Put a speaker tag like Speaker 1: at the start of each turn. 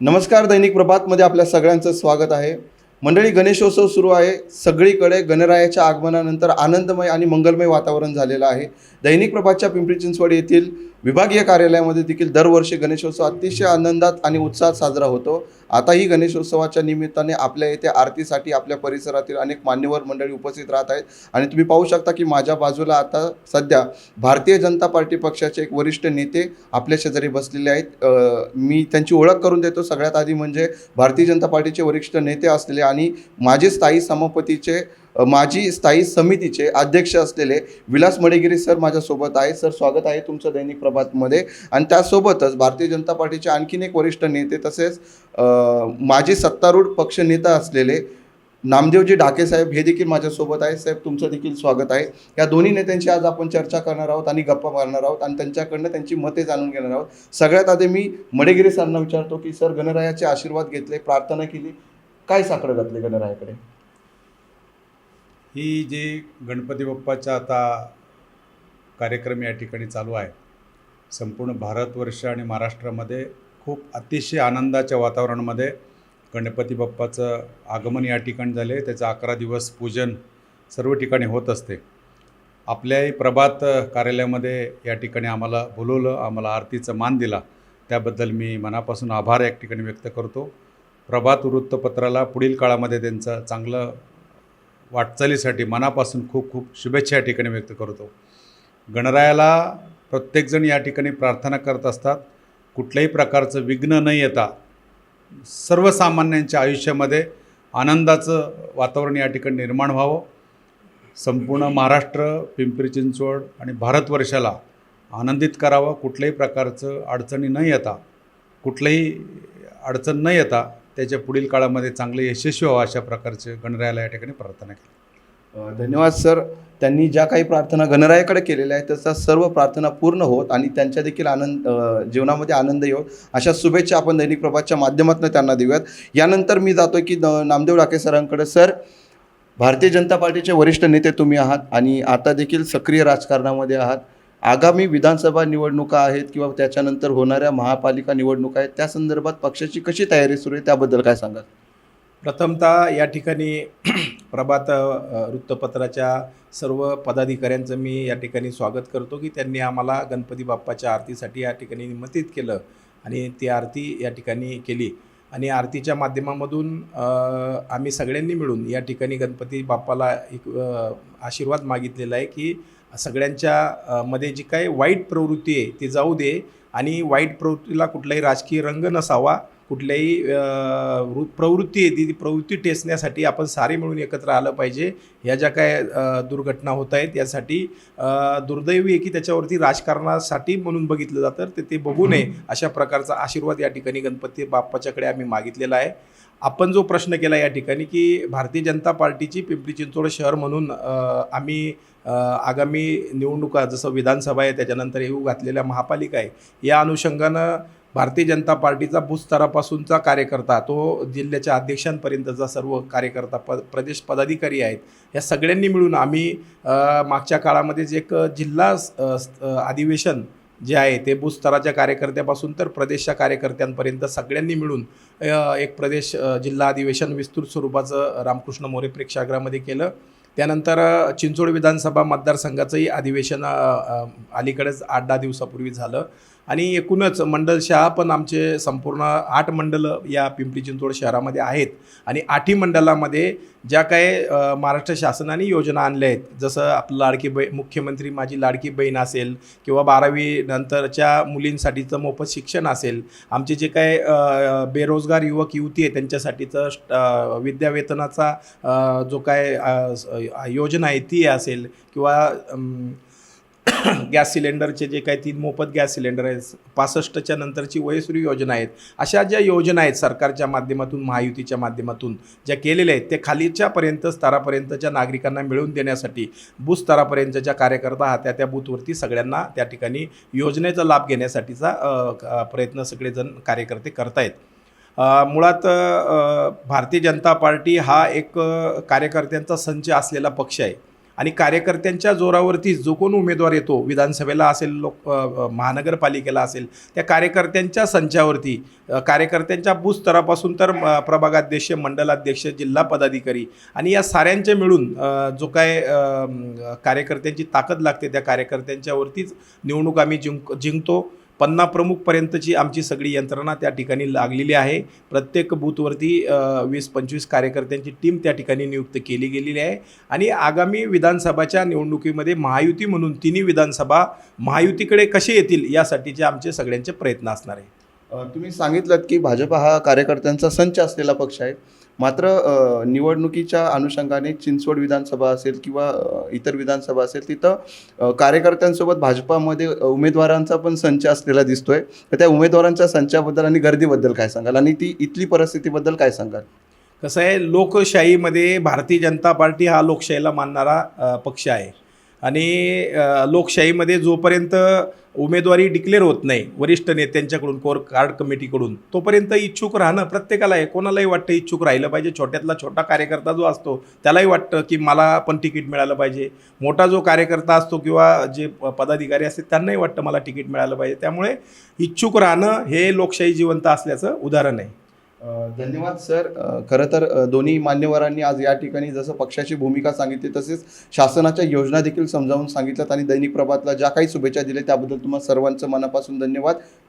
Speaker 1: नमस्कार दैनिक प्रभातमध्ये आपल्या सगळ्यांचं स्वागत आहे. मंडळी गणेशोत्सव सुरू आहे. सगळीकडे गणरायाच्या आगमनानंतर आनंदमय आणि मंगलमय वातावरण झालेलं आहे. दैनिक प्रभातच्या पिंपरी चिंचवड येथील विभागीय कार्यालयामध्ये देखील दरवर्षी गणेशोत्सव अतिशय आनंदात आणि उत्साहात साजरा होतो. आताही गणेशोत्सवाच्या निमित्ताने आपल्या येथे आरतीसाठी आपल्या परिसरातील अनेक मान्यवर मंडळी उपस्थित राहत आहेत. आणि तुम्ही पाहू शकता की माझ्या बाजूला आता सध्या भारतीय जनता पार्टी पक्षाचे एक वरिष्ठ नेते आपल्या शेजारी बसलेले आहेत. मी त्यांची ओळख करून देतो. सगळ्यात आधी म्हणजे भारतीय जनता पार्टीचे वरिष्ठ नेते असलेले आणि माझे स्थायी सभापतीचे माजी स्थायी समितीचे अध्यक्ष असलेले विलास मडेगिरी सर माझ्यासोबत आहे सर स्वागत आहे तुमचं दैनिक प्रभातमध्ये. आणि त्यासोबतच भारतीय जनता पार्टीचे आणखीन एक वरिष्ठ नेते तसेच माजी सत्तारूढ पक्ष नेता असलेले नामदेवजी ढाके साहेब हे देखील माझ्यासोबत आहे साहेब तुमचं देखील स्वागत आहे. या दोन्ही नेत्यांची आज आपण चर्चा करणार आहोत आणि गप्पा मारणार आहोत आणि त्यांच्याकडनं त्यांची मते जाणून घेणार आहोत. सगळ्यात आधी मी मडेगिरी सरांना विचारतो की सर गणरायाचे आशीर्वाद घेतले प्रार्थना केली. काय साकडं घातले गणरायाकडे?
Speaker 2: ही जी गणपती बाप्पाच्या आता कार्यक्रम या ठिकाणी चालू आहे संपूर्ण भारतवर्ष आणि महाराष्ट्रामध्ये खूप अतिशय आनंदाच्या वातावरणामध्ये गणपती बाप्पाचं आगमन या ठिकाणी झाले. त्याचं अकरा दिवस पूजन सर्व ठिकाणी होत असते. आपल्याही प्रभात कार्यालयामध्ये या ठिकाणी आम्हाला बोलवलं आम्हाला आरतीचा मान दिला. त्याबद्दल मी मनापासून आभार या ठिकाणी व्यक्त करतो. प्रभात वृत्तपत्राला पुढील काळामध्ये त्यांचं चांगलं वाटचालीसाठी मनापासून खूप खूप शुभेच्छा या ठिकाणी व्यक्त करतो. गणरायाला प्रत्येकजण या ठिकाणी प्रार्थना करत असतात. कुठल्याही प्रकारचं विघ्न न येता सर्वसामान्यांच्या आयुष्यामध्ये आनंदाचं वातावरण या ठिकाणी निर्माण व्हावं. संपूर्ण महाराष्ट्र पिंपरी चिंचवड आणि भारतवर्षाला आनंदित करावं. कुठल्याही प्रकारचं अडचणी न येता कुठल्याही अडचण न येता त्याच्या पुढील काळामध्ये चांगले यशस्वी व्हावं अशा प्रकारचे गणरायाला या ठिकाणी प्रार्थना केली.
Speaker 1: धन्यवाद सर. त्यांनी ज्या काही प्रार्थना गणरायाकडे केलेल्या आहेत त्याचा सर्व प्रार्थना पूर्ण होत आणि त्यांच्या देखील आनंद जीवनामध्ये आनंद येऊ अशा शुभेच्छा आपण दैनिक प्रभातच्या माध्यमातून त्यांना देऊयात. यानंतर मी जातो की नामदेव डाके सरांकडे. सर भारतीय जनता पार्टीचे वरिष्ठ नेते तुम्ही आहात आणि आता देखील सक्रिय राजकारणामध्ये आहात. आगामी विधानसभा निवडणुका आहेत किंवा त्याच्यानंतर होणाऱ्या महापालिका निवडणुका आहेत त्या संदर्भात पक्षाची कशी तयारी सुरू आहे त्याबद्दल काय सांगाल?
Speaker 3: प्रथमतः या ठिकाणी प्रभात वृत्तपत्राच्या सर्व पदाधिकाऱ्यांचं मी या ठिकाणी स्वागत करतो की त्यांनी आम्हाला गणपती बाप्पाच्या आरतीसाठी या ठिकाणी निमंत्रित केलं आणि ती आरती या ठिकाणी केली. आणि आरतीच्या माध्यमामधून आम्ही सगळ्यांनी मिळून या ठिकाणी गणपती बाप्पाला एक आशीर्वाद मागितलेला आहे की सगळ्यांच्या मध्ये जी काही वाईट प्रवृत्ती आहे ती जाऊ दे आणि वाईट प्रवृत्तीला कुठलाही राजकीय रंग नसावा कुठल्याही वृ- प्रवृत्ती आहे ती ती प्रवृत्ती टेचण्यासाठी आपण सारे मिळून एकत्र आलं पाहिजे. ह्या ज्या काय दुर्घटना होत आहेत यासाठी दुर्दैवी आहे की त्याच्यावरती राजकारणासाठी म्हणून बघितलं जातं. तर ते बघू नये अशा प्रकारचा आशीर्वाद या ठिकाणी गणपती बाप्पाच्याकडे आम्ही मागितलेला आहे. आपण जो प्रश्न केला या ठिकाणी की भारतीय जनता पार्टीची पिंपरी चिंचवड शहर म्हणून आम्ही आगामी निवडणुका जसं विधानसभा आहे त्याच्यानंतर येऊ घातलेल्या महापालिका आहे या अनुषंगानं भारतीय जनता पार्टीचा भूस्तरापासूनचा कार्यकर्ता तो जिल्ह्याच्या अध्यक्षांपर्यंतचा सर्व कार्यकर्ता प प्रदेश पदाधिकारी आहेत. या सगळ्यांनी मिळून आम्ही मागच्या काळामध्ये जे एक जिल्हा अधिवेशन जे आहे ते भूस्तराच्या कार्यकर्त्यापासून तर प्रदेशच्या कार्यकर्त्यांपर्यंत सगळ्यांनी मिळून एक प्रदेश जिल्हा अधिवेशन विस्तृत स्वरूपाचं रामकृष्ण मोरे प्रेक्षागृहामध्ये केलं. त्यानंतर चिंचोड विधानसभा मतदारसंघाचंही अधिवेशन अलीकडेच आठ दहा दिवसापूर्वी झालं. आणि एकूणच मंडलशहा पण आमचे संपूर्ण आठ मंडलं या पिंपरी चिंचवड शहरामध्ये आहेत. आणि आठही मंडलामध्ये ज्या काही महाराष्ट्र शासनाने योजना आणल्या आहेत. जसं आपलं लाडकी बै मुख्यमंत्री माझी लाडकी बहीण असेल किंवा बारावी नंतरच्या मुलींसाठीचं मोफत शिक्षण असेल. आमचे जे काय बेरोजगार युवक युवती आहे त्यांच्यासाठीचं विद्यावेतनाचा जो काय योजना आहे ती असेल. किंवा गॅस सिलेंडरचे जे काही तीन मोफत गॅस सिलेंडर आहेत पासष्टच्या नंतरची वयसुरी योजना आहेत अशा ज्या योजना आहेत सरकारच्या माध्यमातून महायुतीच्या माध्यमातून ज्या केलेल्या आहेत ते खालीच्यापर्यंत स्तरापर्यंतच्या नागरिकांना मिळवून देण्यासाठी बूथ स्तरापर्यंतच्या कार्यकर्ता हा त्या त्या बूथवरती सगळ्यांना त्या ठिकाणी योजनेचा लाभ घेण्यासाठीचा प्रयत्न सगळेजण कार्यकर्ते करतायत. मुळात भारतीय जनता पार्टी हा एक कार्यकर्त्यांचा संच असलेला पक्ष आहे. आणि कार्यकर्त्यांच्या जोरावरती जो कोण उमेदवार येतो. विधानसभेला असेल लोक महानगरपालिकेला असेल त्या कार्यकर्त्यांच्या संचावरती कार्यकर्त्यांच्या भूस्तरापासून तर प्रभागाध्यक्ष मंडलाध्यक्ष जिल्हा पदाधिकारी आणि या साऱ्यांचे मिळून जो काय कार्यकर्त्यांची ताकद लागते त्या कार्यकर्त्यांच्यावरतीच निवडणूक आम्ही जिंक जिंकतो. पन्ना प्रमुखपर्यंतची आमची सगळी यंत्रणा त्या ठिकाणी लागलेली आहे. प्रत्येक बूथवरती वीस पंचवीस कार्यकर्त्यांची टीम त्या ठिकाणी नियुक्त केली गेलेली आहे. आणि आगामी विधानसभाच्या निवडणुकीमध्ये महायुती म्हणून तिन्ही विधानसभा महायुतीकडे कसे येतील यासाठीचे आमचे सगळ्यांचे प्रयत्न असणार आहे.
Speaker 1: तुम्ही सांगितलं की भाजप हा कार्यकर्त्यांचा संच असलेला पक्ष आहे. मात्र निवडणुकीच्या अनुषंगाने चिंचवड विधानसभा असेल किंवा इतर विधानसभा असेल तिथं कार्यकर्त्यांसोबत भाजपामध्ये उमेदवारांचा पण संच असलेला दिसतोय. तर त्या उमेदवारांच्या संचाबद्दल आणि गर्दीबद्दल काय सांगाल? आणि ती इथली परिस्थितीबद्दल काय सांगाल?
Speaker 3: कसं आहे लोकशाहीमध्ये भारतीय जनता पार्टी हा लोकशाहीला मानणारा पक्ष आहे. आणि लोकशाहीमध्ये जोपर्यंत उमेदवारी डिक्लेअर होत नाही वरिष्ठ नेत्यांच्याकडून कोर कार्ड कमिटीकडून तोपर्यंत इच्छुक राहणं प्रत्येकाला आहे कोणालाही वाटतं इच्छुक राहिलं पाहिजे. छोट्यातला छोटा कार्यकर्ता जो असतो त्यालाही वाटतं की मला पण तिकीट मिळालं पाहिजे. मोठा जो कार्यकर्ता असतो किंवा जे पदाधिकारी असतात त्यांनाही वाटतं मला तिकीट मिळालं पाहिजे. त्यामुळे इच्छुक राहणं हे लोकशाही जिवंत असल्याचं उदाहरण आहे.
Speaker 1: धन्यवाद सर. खरं तर दोन्ही मान्यवरांनी आज या ठिकाणी जसं पक्षाची भूमिका सांगितली तसेच शासनाच्या योजना देखील समजावून सांगितल्यात आणि दैनिक प्रभातला ज्या काही शुभेच्छा दिल्या त्याबद्दल तुम्हाला सर्वांचं मनापासून धन्यवाद.